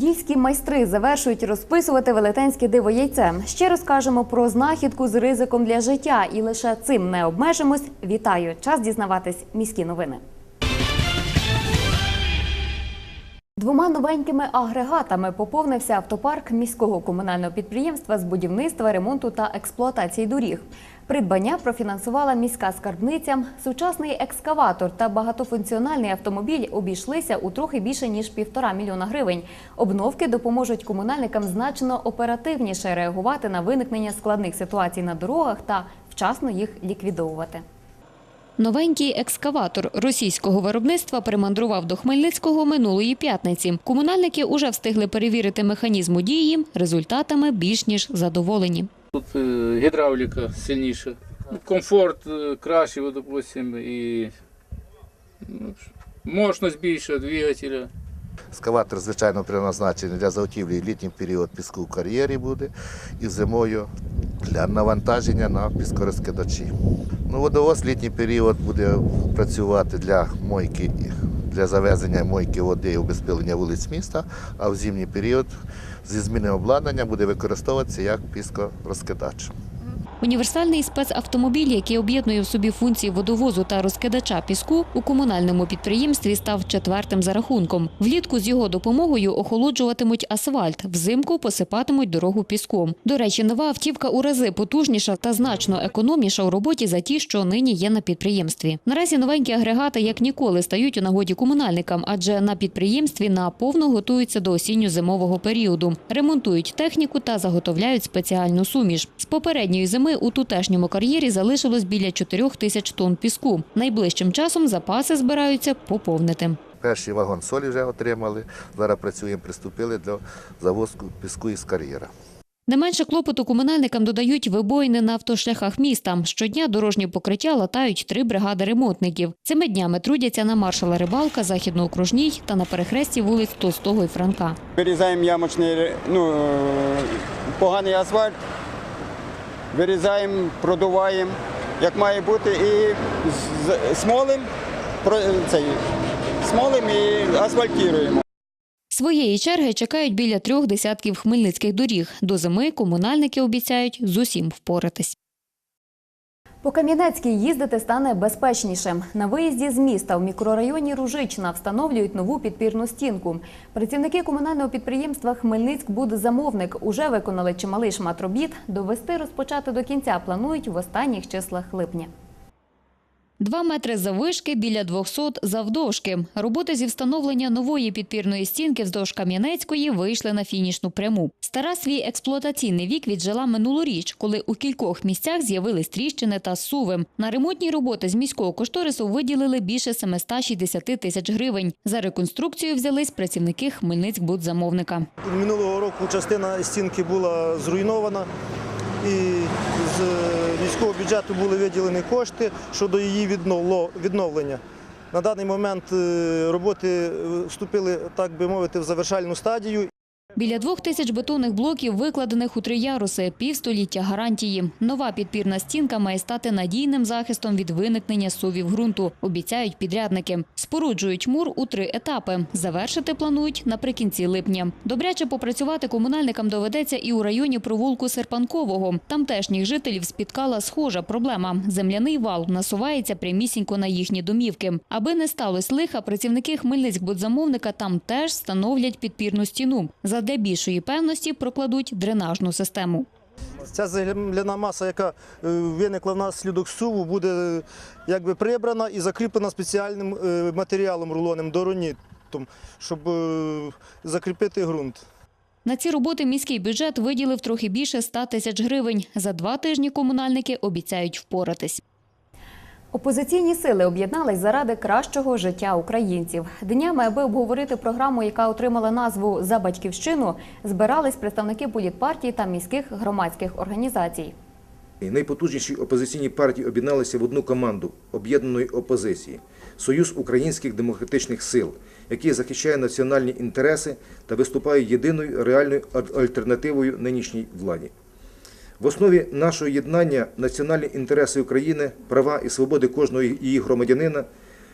Подільські майстри завершують розписувати велетенське диво яйце. Ще розкажемо про знахідку з ризиком для життя, і лише цим не обмежимось. Вітаю! Час дізнаватись міські новини. Двома новенькими агрегатами поповнився автопарк міського комунального підприємства з будівництва, ремонту та експлуатації доріг. Придбання профінансувала міська скарбниця. Сучасний екскаватор та багатофункціональний автомобіль обійшлися у трохи більше ніж півтора мільйона гривень. Обновки допоможуть комунальникам значно оперативніше реагувати на виникнення складних ситуацій на дорогах та вчасно їх ліквідовувати. Новенький екскаватор російського виробництва примандрував до Хмельницького минулої п'ятниці. Комунальники уже встигли перевірити механізм дії. Результатами більш ніж задоволені. Тут е, гідравліка сильніша, комфорт е, кращий, допустимо, допустим, і ну, мощність більша двигателя. Скаватор, звичайно, призначений для заготівлі в літній період піску в кар'єрі буде і зимою для навантаження на піскорозкидачі. Ну, водовоз літній період буде працювати для мойки для завезення мойки води і обезпилення вулиць міста, а в зимній період зі зміни обладнання буде використовуватися як піскорозкидач. Універсальний спецавтомобіль, який об'єднує в собі функції водовозу та розкидача піску, у комунальному підприємстві став четвертим за рахунком. Влітку з його допомогою охолоджуватимуть асфальт, взимку посипатимуть дорогу піском. До речі, нова автівка у рази потужніша та значно економніша у роботі за ті, що нині є на підприємстві. Наразі новенькі агрегати як ніколи стають у нагоді комунальникам, адже на підприємстві наповно готуються до осінньо-зимового періоду, ремонтують техніку та заготовляють спеціальну суміш. З попередньої зими у тутешньому кар'єрі залишилось біля 4 тисяч тонн піску. Найближчим часом запаси збираються поповнити. Перший вагон солі вже отримали. Зараз працюємо, приступили до завозку піску із кар'єра. Не менше клопоту комунальникам додають вибоїни на автошляхах міста. Щодня дорожні покриття латають три бригади ремонтників. Цими днями трудяться на маршала Рибалка, Західноокружній та на перехресті вулиць Толстого і Франка. Вирізаємо ямочний, ну, е, поганий асфальт, вирізаємо, продуваємо, як має бути, і смолимо смолим, цей, смолим і асфальтуємо. Своєї черги чекають біля трьох десятків хмельницьких доріг. До зими комунальники обіцяють з усім впоратись. По Кам'янецькій їздити стане безпечнішим. На виїзді з міста в мікрорайоні Ружична встановлюють нову підпірну стінку. Працівники комунального підприємства Хмельницьк замовник уже виконали чималий шмат робіт. Довести розпочати до кінця планують в останніх числах липня. Два метри заввишки біля 200 завдовжки. Роботи зі встановлення нової підпірної стінки вздовж Кам'янецької вийшли на фінішну пряму. Стара свій експлуатаційний вік віджила минулоріч, коли у кількох місцях з'явились тріщини та суви. На ремонтні роботи з міського кошторису виділили більше 760 тисяч гривень. За реконструкцію взялись працівники Хмельницькбудзамовника. Минулого року частина стінки була зруйнована, і з міського бюджету були виділені кошти щодо її відновлення. На даний момент е, роботи е, вступили, так би мовити, в завершальну стадію. Біля двох тисяч бетонних блоків, викладених у три яруси, півстоліття гарантії. Нова підпірна стінка має стати надійним захистом від виникнення сувів ґрунту, обіцяють підрядники. Споруджують мур у три етапи. Завершити планують наприкінці липня. Добряче попрацювати комунальникам доведеться і у районі провулку Серпанкового. Тамтешніх жителів спіткала схожа проблема. Земляний вал насувається прямісінько на їхні домівки. Аби не сталося лиха, працівники Хмельницькбудзамовника там теж встановлять підпірну стіну. Задля більшої певності прокладуть дренажну систему. Ця земляна маса, яка е, виникла внаслідок суву, буде е, якби прибрана і закріплена спеціальним е, матеріалом рулонним доронітом, щоб закріпити ґрунт. На ці роботи міський бюджет виділив трохи більше 100 тисяч гривень. За два тижні комунальники обіцяють впоратись. Опозиційні сили об'єднались заради кращого життя українців. Днями, аби обговорити програму, яка отримала назву За батьківщину, збирались представники політпартій та міських громадських організацій. Найпотужніші опозиційні партії об'єдналися в одну команду об'єднаної опозиції Союз українських демократичних сил, який захищає національні інтереси та виступає єдиною реальною альтернативою нинішній владі. В основі нашого єднання національні інтереси України, права і свободи кожного її громадянина,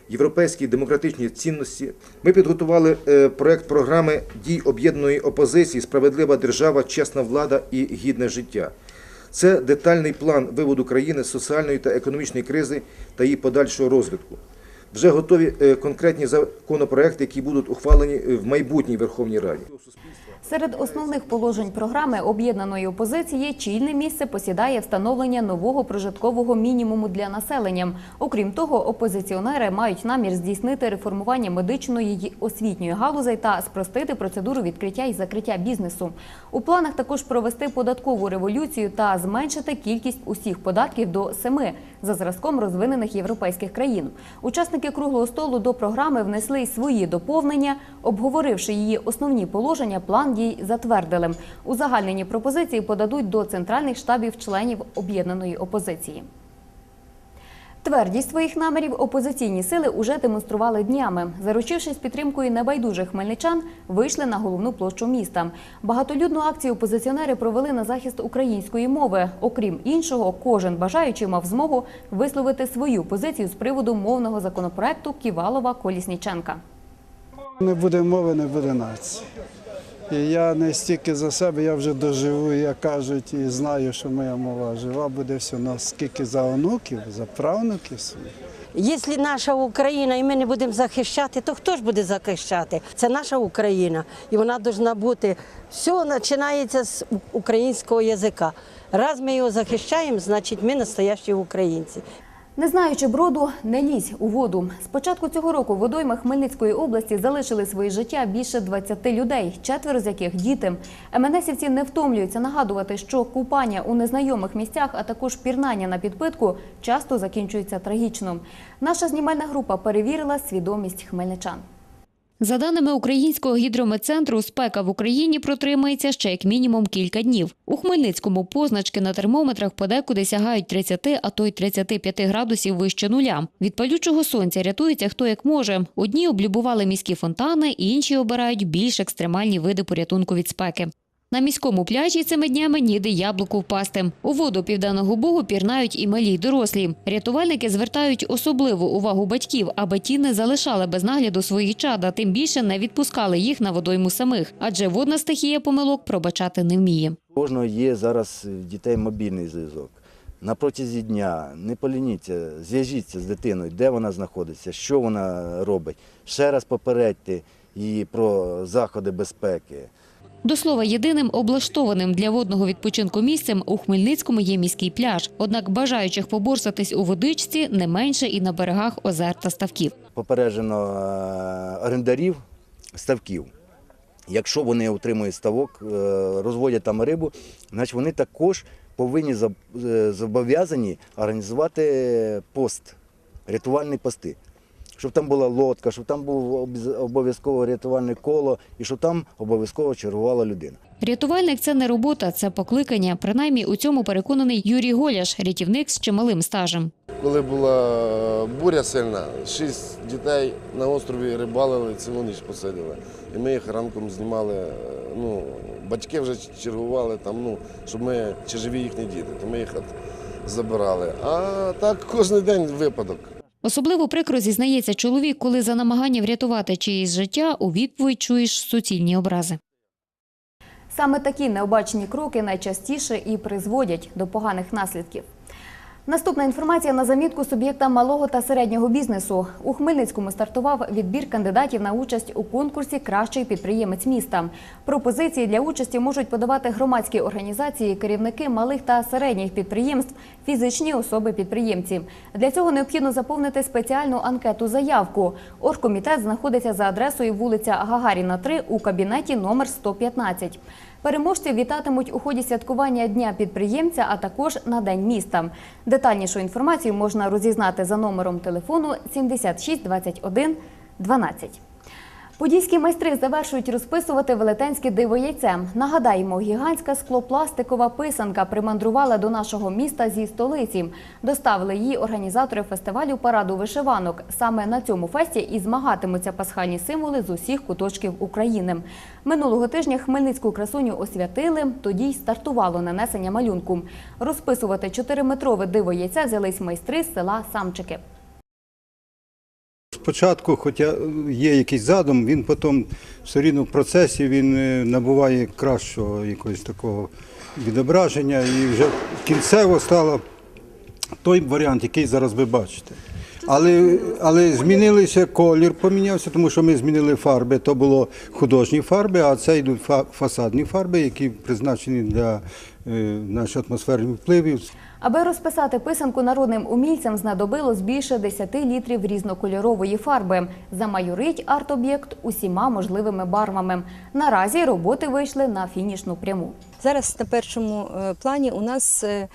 європейські демократичні цінності. Ми підготували е, проект програми дій об'єднаної опозиції Справедлива держава, чесна влада і гідне життя. Це детальний план виводу країни з соціальної та економічної кризи та її подальшого розвитку. Вже готові е, конкретні законопроекти, які будуть ухвалені в майбутній Верховній Раді. Серед основних положень програми об'єднаної опозиції чільне місце посідає встановлення нового прожиткового мінімуму для населення. Окрім того, опозиціонери мають намір здійснити реформування медичної й освітньої галузей та спростити процедуру відкриття і закриття бізнесу. У планах також провести податкову революцію та зменшити кількість усіх податків до семи за зразком розвинених європейських країн. Учасники круглого столу до програми внесли свої доповнення, обговоривши її основні положення, план дій затвердили. Узагальнені пропозиції подадуть до центральних штабів членів об'єднаної опозиції. Твердість своїх намірів опозиційні сили уже демонстрували днями. Заручившись підтримкою небайдужих хмельничан, вийшли на головну площу міста. Багатолюдну акцію опозиціонери провели на захист української мови. Окрім іншого, кожен бажаючий мав змогу висловити свою позицію з приводу мовного законопроекту Ківалова Колісніченка. Не буде мови, не буде нації. І я не стільки за себе, я вже доживу, як кажуть, і знаю, що моя мова жива буде все. Но скільки за онуків, за правнуків своїх. Якщо наша Україна і ми не будемо захищати, то хто ж буде захищати? Це наша Україна, і вона повинна бути. Все починається з українського язика. Раз ми його захищаємо, значить ми настоящі українці. Не знаючи броду, не лізь у воду. З початку цього року водойми Хмельницької області залишили своє життя більше 20 людей, четверо з яких діти. МНСівці не втомлюються нагадувати, що купання у незнайомих місцях, а також пірнання на підпитку часто закінчується трагічно. Наша знімальна група перевірила свідомість хмельничан. За даними Українського гідрометцентру, спека в Україні протримається ще як мінімум кілька днів. У Хмельницькому позначки на термометрах подекуди сягають 30, а то й 35 градусів вище нуля. Від палючого сонця рятується хто як може. Одні облюбували міські фонтани, інші обирають більш екстремальні види порятунку від спеки. На міському пляжі цими днями ніде яблуку впасти. У воду південного бугу пірнають і малі й дорослі. Рятувальники звертають особливу увагу батьків, аби ті не залишали без нагляду свої чада, тим більше не відпускали їх на водойму самих, адже водна стихія помилок пробачати не вміє. Кожного є зараз в дітей мобільний зв'язок. На протязі дня не полініться, зв'яжіться з дитиною, де вона знаходиться, що вона робить. Ще раз попередьте її про заходи безпеки. До слова, єдиним облаштованим для водного відпочинку місцем у Хмельницькому є міський пляж. Однак бажаючих поборсатись у водичці не менше і на берегах озер та ставків. Попереджено е, орендарів ставків. Якщо вони отримують ставок, е, розводять там рибу, значить вони також повинні е, зобов'язані організувати пост, рятувальні пости. Щоб там була лодка, щоб там було обов'язково рятувальне коло і щоб там обов'язково чергувала людина. Рятувальник це не робота, це покликання. Принаймні у цьому переконаний Юрій Голяш, рятівник з чималим стажем. Коли була буря сильна, шість дітей на острові рибалили, цілу ніч посиділи. І ми їх ранком знімали. е, Ну, батьки вже чергували там, ну, щоб ми чи живі їхні діти, то ми їх забирали. А так кожен день випадок. Особливо прикро зізнається чоловік, коли за намагання врятувати чиїсь життя у відповідь чуєш суцільні образи. Саме такі необачні кроки найчастіше і призводять до поганих наслідків. Наступна інформація на замітку суб'єкта малого та середнього бізнесу. У Хмельницькому стартував відбір кандидатів на участь у конкурсі Кращий підприємець міста. Пропозиції для участі можуть подавати громадські організації, керівники малих та середніх підприємств, фізичні особи-підприємці. Для цього необхідно заповнити спеціальну анкету заявку. Оргкомітет знаходиться за адресою вулиця Гагаріна, 3 у кабінеті номер 115. Переможців вітатимуть у ході святкування Дня підприємця, а також на День міста. Детальнішу інформацію можна розізнати за номером телефону 76 21 12. Подільські майстри завершують розписувати велетенське диво яйце. Нагадаємо, гігантська склопластикова писанка примандрувала до нашого міста зі столиці. Доставили її організатори фестивалю параду вишиванок. Саме на цьому фесті і змагатимуться пасхальні символи з усіх куточків України. Минулого тижня хмельницьку красуню освятили, тоді й стартувало нанесення малюнку. Розписувати чотириметрове диво яйця взялись майстри з села Самчики. Спочатку, хоча є якийсь задум, він потім все рівно в процесі він е, набуває кращого якогось такого відображення і вже кінцево стало той варіант, який зараз ви бачите. Але, але змінилися колір, помінявся, тому що ми змінили фарби. То було художні фарби, а це йдуть фасадні фарби, які призначені для наших атмосферних впливів. Аби розписати писанку народним умільцям, знадобилось більше 10 літрів різнокольорової фарби. Замайорить арт-об'єкт усіма можливими барвами. Наразі роботи вийшли на фінішну пряму. Зараз на першому е, плані у нас е, е,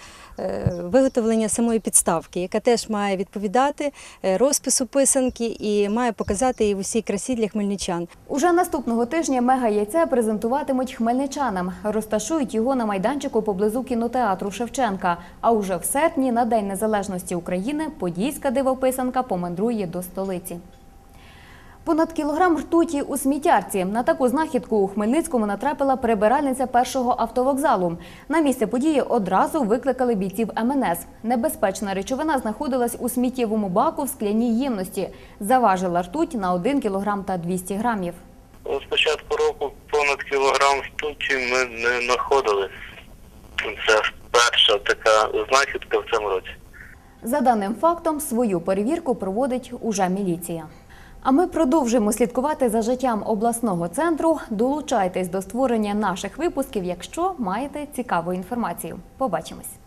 виготовлення самої підставки, яка теж має відповідати е, розпису писанки і має показати її в усій красі для хмельничан. Уже наступного тижня мега яйце презентуватимуть хмельничанам. Розташують його на майданчику поблизу кінотеатру Шевченка. А уже в серпні, на День Незалежності України, подільська дивописанка помандрує до столиці. Понад кілограм ртуті у сміттярці. На таку знахідку у Хмельницькому натрапила прибиральниця першого автовокзалу. На місце події одразу викликали бійців МНС. Небезпечна речовина знаходилась у сміттєвому баку в скляній ємності. Заважила ртуть на 1 кілограм та 200 грамів. З початку року понад кілограм ртуті ми не знаходили. Це перша така знахідка в цьому році. За даним фактом, свою перевірку проводить уже міліція. А ми продовжуємо слідкувати за життям обласного центру. Долучайтесь до створення наших випусків, якщо маєте цікаву інформацію. Побачимось.